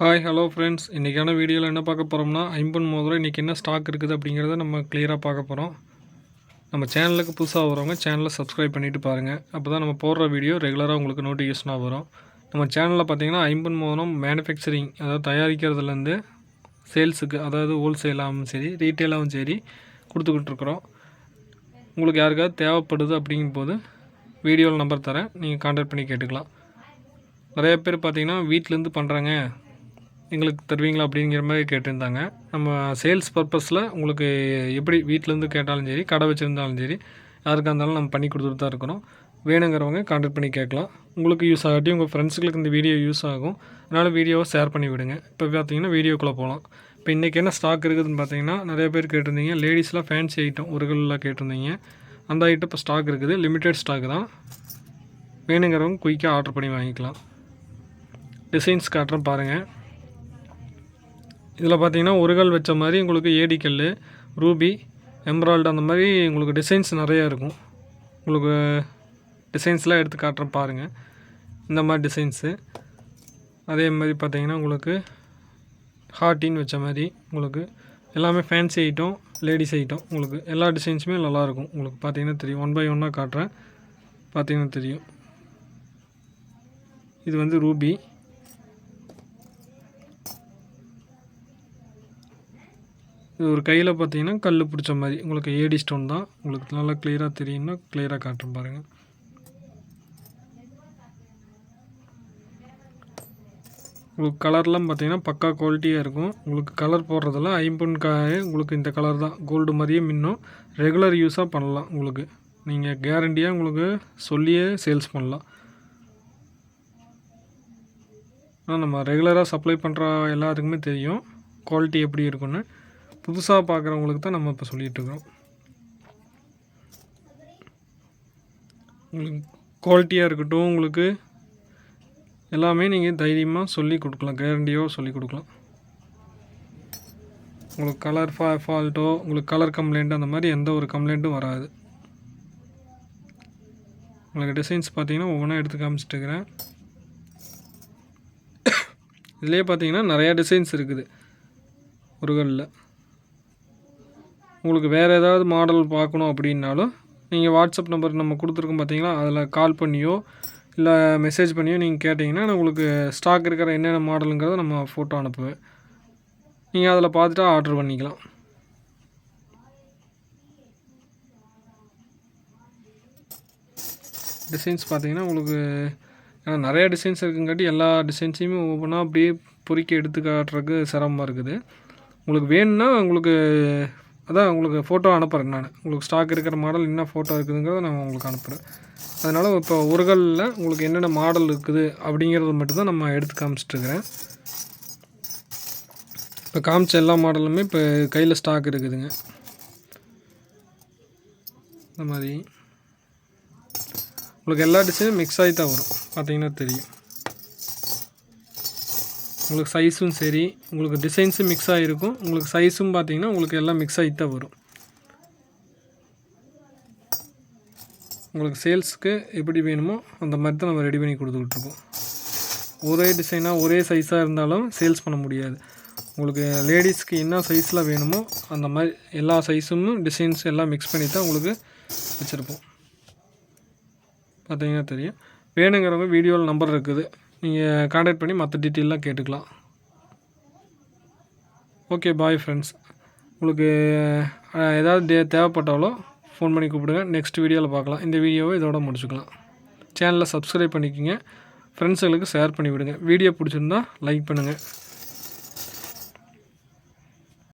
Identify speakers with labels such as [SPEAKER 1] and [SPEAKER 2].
[SPEAKER 1] Hi hello friends இன்றைக்கான வீடியோவில் என்ன பார்க்க போகிறோம்னா ஐம்பன் மோதிரம் இன்றைக்கி என்ன ஸ்டாக் இருக்குது அப்படிங்கிறத நம்ம கிளியராக பார்க்க போகிறோம் நம்ம சேனலுக்கு புதுசாக வரவங்க சேனலை சப்ஸ்கிரைப் பண்ணிவிட்டு பாருங்கள் அப்போ தான் நம்ம போடுற வீடியோ ரெகுலராக உங்களுக்கு நோட்டிஃபிகேஷனாக வரும். நம்ம சேனலில் பார்த்தீங்கன்னா ஐம்பன் மோதிரம் மேனுஃபேக்சரிங் அதாவது தயாரிக்கிறதுலேருந்து சேல்ஸுக்கு அதாவது ஹோல்சேலாகவும் சரி ரீட்டெயிலாகவும் சரி கொடுத்துக்கிட்டு இருக்கிறோம். உங்களுக்கு யாருக்காவது தேவைப்படுது அப்படிங்கும்போது வீடியோவில் நம்பர் தரேன். நீங்கள் கான்டாக்ட் பண்ணி கேட்டுக்கலாம். நிறைய பேர் பார்த்தீங்கன்னா வீட்டிலேருந்து பண்ணுறாங்க எங்களுக்கு தருவீங்களா அப்படிங்கிற மாதிரி கேட்டிருந்தாங்க. நம்ம சேல்ஸ் பர்பஸில் உங்களுக்கு எப்படி வீட்டிலேருந்து கேட்டாலும் சரி கடை வச்சுருந்தாலும் சரி யாருக்காக இருந்தாலும் நம்ம பண்ணி கொடுத்துட்டு தான் இருக்கிறோம் வேணுங்கிறவங்க கான்டாக்ட் பண்ணி கேட்கலாம். உங்களுக்கு யூஸ் ஆகாட்டி உங்கள் ஃப்ரெண்ட்ஸுகளுக்கு இந்த வீடியோ யூஸ் ஆகும். அதனால் வீடியோவை ஷேர் பண்ணி விடுங்க. இப்போ பார்த்தீங்கன்னா வீடியோக்குள்ளே போகலாம் இப்போ இன்றைக்கி என்ன ஸ்டாக் இருக்குதுன்னு பார்த்தீங்கன்னா நிறைய பேர் கேட்டிருந்தீங்க. லேடிஸ்லாம் ஃபேன்சி ஐட்டம் ஒருகளில் கேட்டிருந்தீங்க. அந்த ஐட்டம் இப்போ ஸ்டாக் இருக்குது. லிமிட்டெட் ஸ்டாக் தான். வேணுங்கிறவங்க குயிக்காக ஆர்டர் பண்ணி வாங்கிக்கலாம். டிசைன்ஸ் காட்டுறேன் பாருங்கள் இதில் பார்த்தீங்கன்னா உருகல் வச்ச மாதிரி உங்களுக்கு ஏடிக்கல் ரூபி எம்ப்ராய்டு அந்த மாதிரி உங்களுக்கு டிசைன்ஸ் நிறையா இருக்கும். உங்களுக்கு டிசைன்ஸ்லாம் எடுத்து காட்டுறேன் பாருங்கள் இந்த மாதிரி டிசைன்ஸு அதே மாதிரி பார்த்தீங்கன்னா உங்களுக்கு ஹார்டின் வச்ச மாதிரி உங்களுக்கு எல்லாமே ஃபேன்சி ஐட்டம் லேடிஸ் ஐட்டம் உங்களுக்கு எல்லா டிசைன்ஸுமே நல்லாயிருக்கும் உங்களுக்கு பார்த்தீங்கன்னா தெரியும். ஒன் பை ஒன்னாக காட்டுறேன். பார்த்தீங்கன்னா தெரியும். இது வந்து ரூபி. இது ஒரு கையில் பார்த்தீங்கன்னா கல் பிடிச்ச மாதிரி. உங்களுக்கு ஏடி ஸ்டோன் தான். உங்களுக்கு நல்லா கிளியராக தெரியும்னா கிளியராக காட்டும் பாருங்கள் உங்களுக்கு கலர்லாம் பார்த்தீங்கன்னா பக்கா குவாலிட்டியாக இருக்கும். உங்களுக்கு கலர் போடுறதில் ஐம்பொன் காய் உங்களுக்கு இந்த கலர் தான். கோல்டு மாதிரியே மின்னும். ரெகுலர் யூஸாக பண்ணலாம் உங்களுக்கு. நீங்கள் கேரண்டியாக உங்களுக்கு சொல்லியே சேல்ஸ் பண்ணலாம். ஆனால் நம்ம ரெகுலராக சப்ளை பண்ணுற எல்லாத்துக்குமே தெரியும். குவாலிட்டி எப்படி இருக்குன்னு புதுசாக பார்க்குறவங்களுக்கு தான் நம்ம இப்போ சொல்லிகிட்ருக்கோம் உங்களுக்கு குவாலிட்டியாக இருக்கட்டும் உங்களுக்கு எல்லாமே நீங்கள் தைரியமாக சொல்லி கொடுக்கலாம் கேரண்டியாக சொல்லி கொடுக்கலாம். உங்களுக்கு கலர் ஃபா ஃபால்ட்டோ உங்களுக்கு கலர் கம்ப்ளைண்ட் அந்த மாதிரி எந்த ஒரு கம்ப்ளைண்ட்டும் வராது. உங்களுக்கு டிசைன்ஸ் பார்த்தீங்கன்னா ஒவ்வொன்றா எடுத்து காமிச்சிட்டுருக்கிறேன் இதுலேயே பார்த்தீங்கன்னா நிறையா டிசைன்ஸ் இருக்குது. ஒருகளில் உங்களுக்கு வேறு ஏதாவது மாடல் பார்க்கணும் அப்படின்னாலும் நீங்கள் வாட்ஸ்அப் நம்பர் நம்ம கொடுத்துருக்கோம் பார்த்தீங்களா அதில் கால் பண்ணியோ இல்லை மெசேஜ் பண்ணியோ நீங்கள் கேட்டிங்கன்னா நான் உங்களுக்கு ஸ்டாக் இருக்கிற என்னென்ன மாடலுங்கிறத நம்ம ஃபோட்டோ அனுப்புவேன். நீங்கள் அதில் பார்த்துட்டு ஆர்டர் பண்ணிக்கலாம். டிசைன்ஸ் பார்த்தீங்கன்னா உங்களுக்கு ஏன்னா நிறைய டிசைன்ஸ் இருக்குங்காட்டி எல்லா டிசைன்ஸையுமே ஒவ்வொன்றா அப்படியே பொறுக்கி எடுத்து காட்டுறதுக்கு சிரமமாக இருக்குது. உங்களுக்கு வேணும்னா உங்களுக்கு அதான் உங்களுக்கு ஃபோட்டோ அனுப்புகிறேன் நான். உங்களுக்கு ஸ்டாக் இருக்கிற மாடல் என்ன ஃபோட்டோ இருக்குதுங்கிறத நான் உங்களுக்கு அனுப்புகிறேன் அதனால் இப்போ உருகலில் உங்களுக்கு என்னென்ன மாடல் இருக்குது அப்படிங்கிறத மட்டும்தான் நம்ம எடுத்து காமிச்சிட்ருக்கிறேன் இப்போ காமிச்ச எல்லா மாடலுமே இப்போ கையில் ஸ்டாக் இருக்குதுங்க. இந்த மாதிரி. உங்களுக்கு எல்லா டிசைனும் மிக்ஸ் ஆகி தான் வரும். பார்த்தீங்கன்னா தெரியும். உங்களுக்கு சைஸும் சரி உங்களுக்கு டிசைன்ஸும் மிக்ஸ் ஆகிருக்கும் உங்களுக்கு சைஸும் பார்த்தீங்கன்னா உங்களுக்கு எல்லாம் மிக்ஸ் ஆகி தான் வரும். உங்களுக்கு சேல்ஸுக்கு எப்படி வேணுமோ அந்த மாதிரி தான் நம்ம ரெடி பண்ணி கொடுத்துக்கிட்ருக்கோம் ஒரே டிசைனாக ஒரே சைஸாக இருந்தாலும் சேல்ஸ் பண்ண முடியாது. உங்களுக்கு லேடிஸ்க்கு என்ன சைஸில் வேணுமோ அந்த மாதிரி எல்லா சைஸும் டிசைன்ஸ் எல்லாம் மிக்ஸ் பண்ணி தான் உங்களுக்கு வச்சுருப்போம். பார்த்தீங்கன்னா தெரியும். வேணுங்கிறவங்க வீடியோவில் நம்பர் இருக்குது. நீங்கள் காண்டாக்ட் பண்ணி மற்ற டீட்டெயிலாம் கேட்டுக்கலாம். ஓகே பாய் ஃப்ரெண்ட்ஸ் உங்களுக்கு ஏதாவது டே தேவைப்பட்டாலோ ஃபோன் பண்ணி கூப்பிடுங்க. நெக்ஸ்ட் வீடியோவில் பார்க்கலாம். இந்த வீடியோவை இதோட முடிச்சுக்கலாம். சேனலை சப்ஸ்கிரைப் பண்ணிக்கோங்க. ஃப்ரெண்ட்ஸுங்களுக்கு ஷேர் பண்ணி விடுங்க வீடியோ பிடிச்சிருந்தா லைக் பண்ணுங்கள்